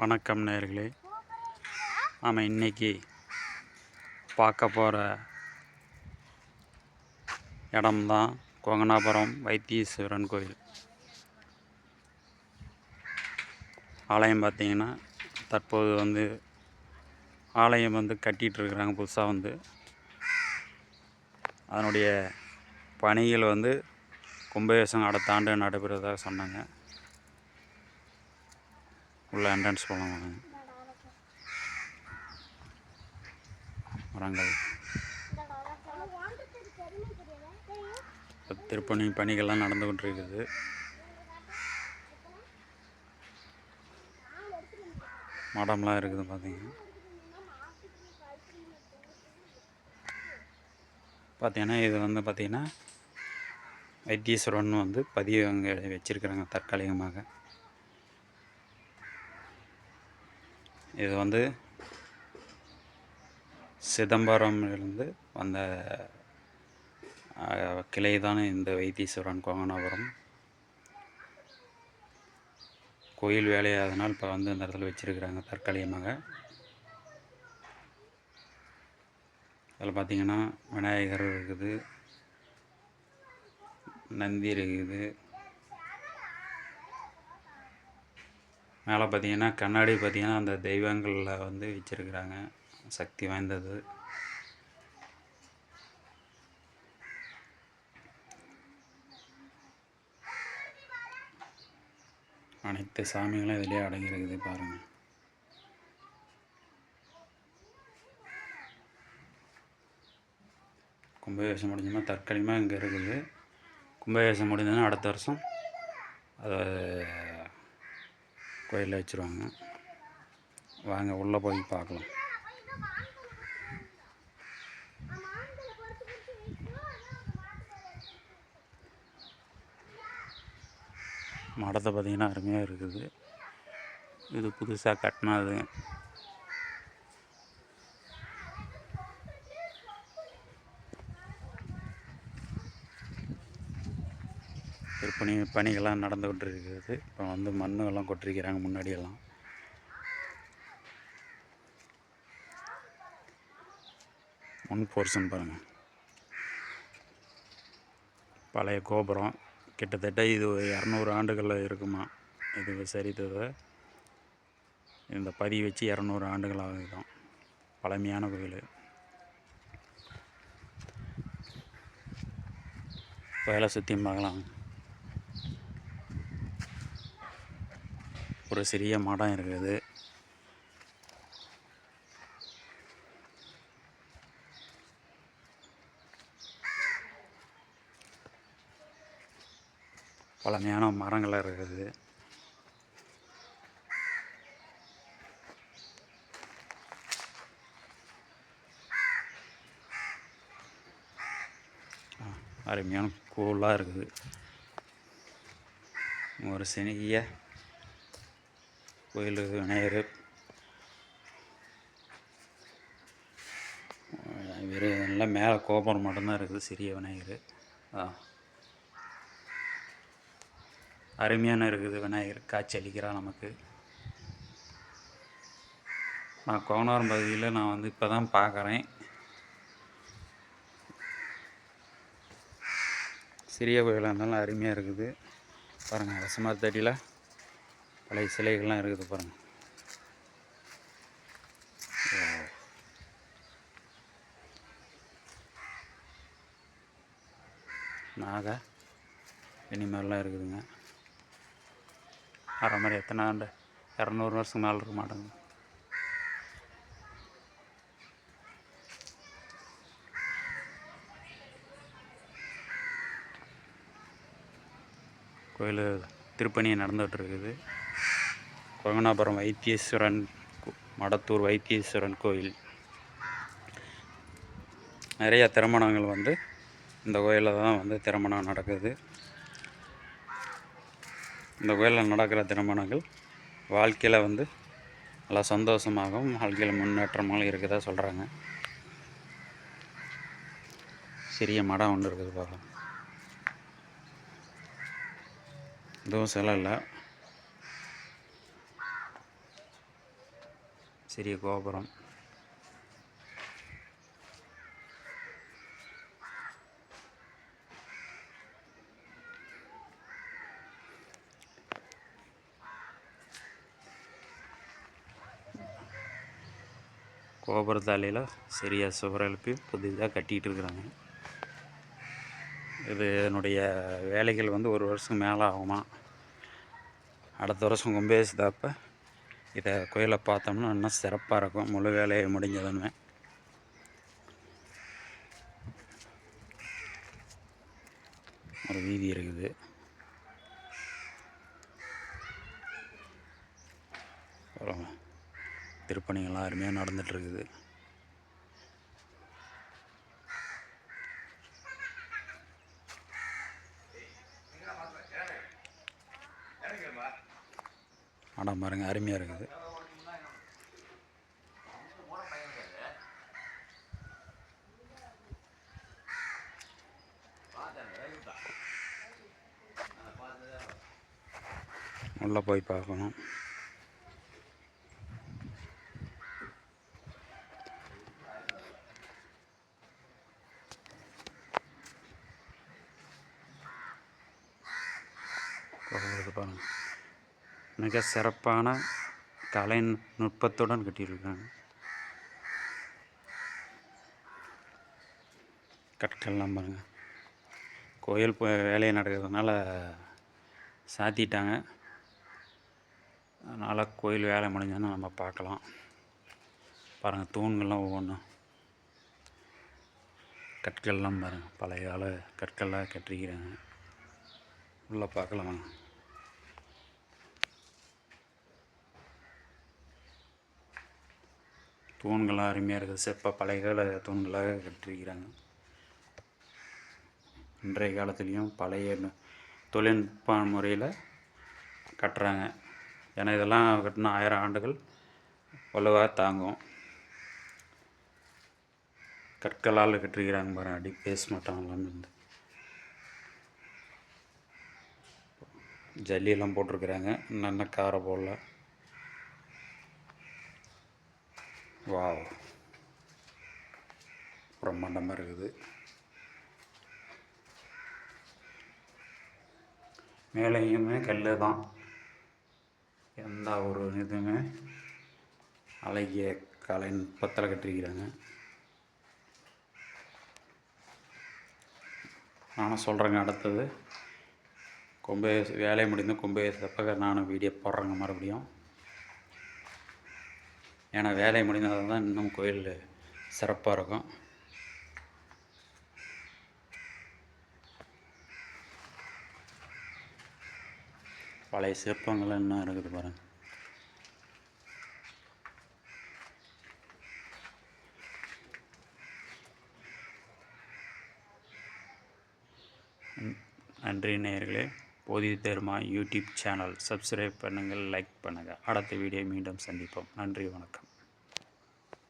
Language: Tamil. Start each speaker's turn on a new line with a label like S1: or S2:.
S1: வணக்கம் நேர்களே. நாம் இன்றைக்கி பார்க்க போகிற இடம்தான் கொங்கனாபுரம் வைத்தீஸ்வரன் கோயில். ஆலயம் பார்த்திங்கன்னா தற்போது வந்து ஆலயம் வந்து கட்டிகிட்ருக்குறாங்க புதுசாக வந்து. அதனுடைய பணிகள் வந்து கும்பகேசம் அடுத்த ஆண்டு நடைபெறுவதாக சொன்னாங்க. உள்ள என்ட்ரன்ஸ் போகலாம் வாங்க. மரங்கள் திருப்பணி பணிகள்லாம் நடந்து கொண்டிருக்குது. மடம்லாம் இருக்குது பார்த்தீங்கன்னா பார்த்தீங்கன்னா இது வந்து பார்த்திங்கன்னா வைத்தீஸ்வரன் வந்து பதிவு அங்கே வச்சிருக்கிறாங்க தற்காலிகமாக. இது வந்து சிதம்பரம்லேருந்து வந்த கிளை தான் இந்த வைத்தீஸ்வரன் கோங்கனாபுரம் கோயில் வேலையாதனால் இப்போ வந்து இந்த இடத்துல வச்சிருக்கிறாங்க தற்காலிகமாக. அதில் பார்த்திங்கன்னா விநாயகர் இருக்குது நந்தி இருக்குது. மேலே பார்த்தீங்கன்னா கண்ணாடி பார்த்தீங்கன்னா அந்த தெய்வங்களில் வந்து வச்சிருக்கிறாங்க. சக்தி வாய்ந்தது. அனைத்து சாமிகளும் இதிலே அடங்கியிருக்குது பாருங்கள் கும்பகேசம் முடிஞ்சோம்னா தற்காலிகமாக இங்கே இருக்குது. கும்பகேசம் முடிஞ்சதுன்னா அடுத்த வருஷம் அதை கோயிலில் வச்சுருவாங்க. வாங்க உள்ளே போய் பார்க்கலாம். மடத்தை பார்த்திங்கன்னா அருமையாக இருக்குது. இது புதுசாக கட்டினது. விற்பனை பணிகள்லாம் நடந்துக்கிட்டு இருக்குது இப்போ வந்து மண்ணுகள்லாம் கொட்டிருக்கிறாங்க முன்னாடியெல்லாம். முன் போர்ஷன் பாருங்கள் பழைய கோபுரம். கிட்டத்தட்ட இது இரநூறு ஆண்டுகளில் இருக்குமா. இது சரித்ததை இந்த பதிவு வச்சு இரநூறு ஆண்டுகள் ஆகுதான் பழமையான கோயில். கோயிலை சுற்றியும் பார்க்கலாம். ஒரு சிறிய மடம் இருக்குது. பழமையான மரங்கள் இருக்குது. அருமையான கூலாக இருக்குது. ஒரு சினிய கோயில் விநாயகர். வெறும் எல்லாம் மேலே கோபுரம் மட்டும்தான் இருக்குது சிறிய விநாயகர். அருமையான இருக்குது விநாயகர் காட்சி அளிக்கிறான் நமக்கு. நான் கோனாரம் பகுதியில் நான் வந்து இப்போ தான் பார்க்குறேன் சிறிய கோயிலாக இருந்தாலும் அருமையாக இருக்குது. பாருங்கள் அரசமரத்து அடியில் பழைய சிலைகள்லாம் இருக்குது பாருங்கள் நாகா இனிமேல்லாம் இருக்குதுங்க. அரை மாதிரி எத்தனை ஆண்டு? இரநூறு வருஷம் மேலே இருக்க மாட்டேங்க கோயில் திருப்பணி நடந்துகிட்டு இருக்குது கொங்கனாபுரம் வைத்தீஸ்வரன் கோ- மடத்தூர் வைத்தீஸ்வரன் கோயில். நிறைய திருமணங்கள் வந்து இந்த கோயிலில் தான் வந்து திருமணம் நடக்குது. இந்த கோயிலில் நடக்கிற திருமணங்கள் வாழ்க்கையில் வந்து நல்லா சந்தோஷமாகவும் வாழ்க்கையில் முன்னேற்றமாகவும் இருக்குதா சொல்கிறாங்க சிறிய மடம் ஒன்று இருக்குது பார்க்கலாம் இதுவும் சிலை இல்லை சிறிய கோபுரம் கோபுரத்தாலையில் சிறிய சுவர் எழுப்பி புதிதாக கட்டிகிட்டு இருக்கிறாங்க. இது என்னுடைய வேலைகள் வந்து ஒரு வருஷம் மேலே ஆகுமா? அடுத்த வருஷம் கும்பேசதப்போ இதை கோயிலை பார்த்தோம்னா இன்னும் சிறப்பாக இருக்கும். முழு வேலையை முடிஞ்சதுன்னு ஒரு வீதி இருக்குது. அப்புறம் திருப்பணிகள்லாம் அருமையாக நடந்துகிட்ருக்குது படம் பாருங்க அருமையாக இருக்குது. உள்ளே போய் பார்க்கணும். பாருங்கள் மிக சிறப்பான கலை நுட்பத்துடன் கட்டியிருக்காங்க. கற்கள்லாம் பாருங்கள் கோயில் இப்போ வேலையை நடக்கிறதுனால சாத்திட்டாங்க. அதனால் கோயில் வேலை முடிஞ்சோன்னு நம்ம பார்க்கலாம். பாருங்கள் தூண்கள்லாம் ஒவ்வொன்றும். கற்கள்லாம் பாருங்கள் பழைய கால கற்கள்லாம் கட்டிருக்கிறாங்க உள்ளே பார்க்கலாம் தூண்கள்லாம் அருமையாக இருக்குது. செப்ப பழைய கால தூண்களாக கட்டிருக்கிறாங்க இன்றைய காலத்துலேயும் பழைய தொழில்நுட்ப முறையில் கட்டுறாங்க. ஏன்னா இதெல்லாம் கட்டினா ஆயிரம் ஆண்டுகள் வலுவாக தாங்கும். கற்களால் கட்டிருக்கிறாங்க பாருங்க. அடி பேச எல்லாமே வந்து. ஜல்லியெல்லாம் போட்டிருக்கிறாங்க. இன்னும் காரை போடல. வாவ். பிரம்மாண்டமாக இருக்குது. மேலேயுமே கல் தான். எந்த ஒரு இதுவுமே அழகிய கலை நுட்பத்தில் கட்டிருக்கிறாங்க நானும் சொல்கிறேங்க அடுத்தது. கொம்பே வேலை முடிந்து கொம்பே தப்ப நானும் வீடியோ போடுறேங்க மறுபடியும். ஏன்னா வேலை முடிந்தால் தான் இன்னும் கோயில் சிறப்பாக இருக்கும். பழைய சிற்பங்கள் இன்னும் இருக்குது பாருங்கள் நன்றி நேயர்களே. Bodhi Dharma YouTube channel. Subscribe பண்ணுங்கள் லைக் பண்ணுங்கள். அடுத்த வீடியோ மீண்டும் சந்திப்போம். நன்றி வணக்கம்.